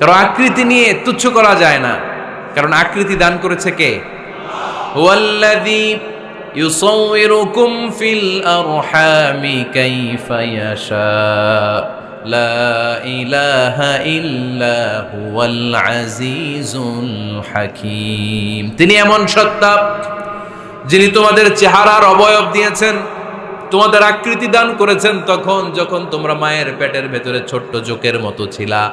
কারণ আকৃতি নিয়ে তুচ্ছ করা যায় না। কারণ আকৃতি দান করেছে কে? ফিল লা তিনি এমন সত্তা যিনি তোমাদের চেহারার অবয়ব দিয়েছেন, তোমাদের আকৃতি দান করেছেন তখন, যখন তোমরা মায়ের পেটের ভেতরে ছোট্ট জোকের মতো ছিলা।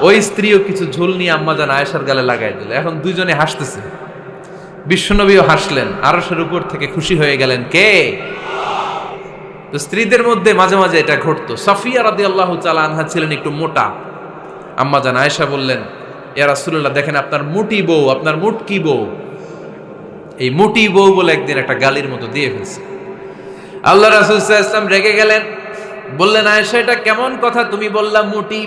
ওই স্ত্রীও কিছু ঝোল নিয়ে আম্মাজান আয়েশার গালে লাগাই দিল। এখন দুইজনে হাসতেছে। বিশ্বনবীও হাসলেন। আরশের উপর থেকে খুশি হয়ে গেলেন কে? তো স্ত্রীদের মধ্যে মাঝে মাঝে এটা ঘটতো। সাফিয়া রাদি আল্লাহ আনহা ছিলেন একটু মোটা। আম্মাজান আয়েশা বললেন, ইয়া রাসূলুল্লাহ, দেখেন আপনার মুটি বউ, আপনার মুটকি বউ? এই মুটি বউ বলে একদিন একটা গালির মতো দিয়ে ফেলছে। আল্লাহ রাসূল ওয়াসাল্লাম রেগে গেলেন। বললেন, আয়েশা, এটা কেমন কথা? তুমি বললা মুটি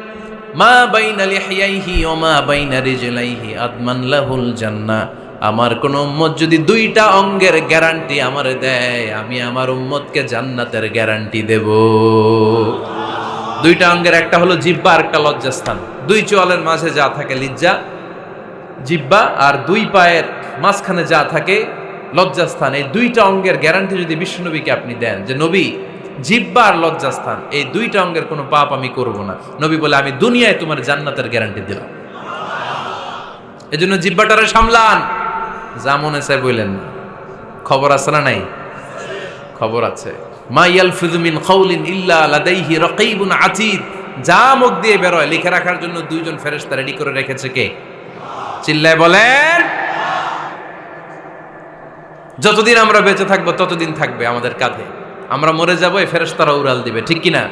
মা বাইনা লিহিয়াইহি ও মা বাইনা রিজলাইহি আদমান লাহুল জান্নাহ আমার কোন উম্মত যদি দুইটা অঙ্গের গ্যারান্টি আমার দেয়, আমি আমার উম্মতকে জান্নাতের গ্যারান্টি দেব। দুইটা অঙ্গের, একটা হলো জিব্বা আর একটা লজ্জাস্থান। দুই চোয়ালের মাঝে যা থাকে লিজ্জা জিব্বা আর দুই পায়ের মাঝখানে যা থাকে লজ্জাস্থান। এই দুইটা অঙ্গের গ্যারান্টি যদি বিশ্বনবীকে আপনি দেন, যে নবী জিব্বা আর লজ্জাস্থান, এই দুইটা অঙ্গের কোনো পাপ আমি করব না। নবী বলে, আমি দুনিয়ায় তোমার জান্নাতের গ্যারান্টি দিলাম। এই জন্য জিব্বাটারে সামলান। যা মনে চাই বললেন খবর আছে না নাই? খবর আছে। মা ইয়ালফিযু মিন কাউলিন ইল্লা লাদাইহি রাকীবুন আতীদ। যা মুখ দিয়ে বেরোয়, লিখে রাখার জন্য দুইজন ফেরেশতা রেডি করে রেখেছে কে? চিল্লায় বলেন, যতদিন আমরা বেঁচে থাকব, ততদিন থাকবে আমাদের কাঁধে। আমরা মরে যাব এই ফেরস্তারা উড়াল দিবে ঠিক কিনা?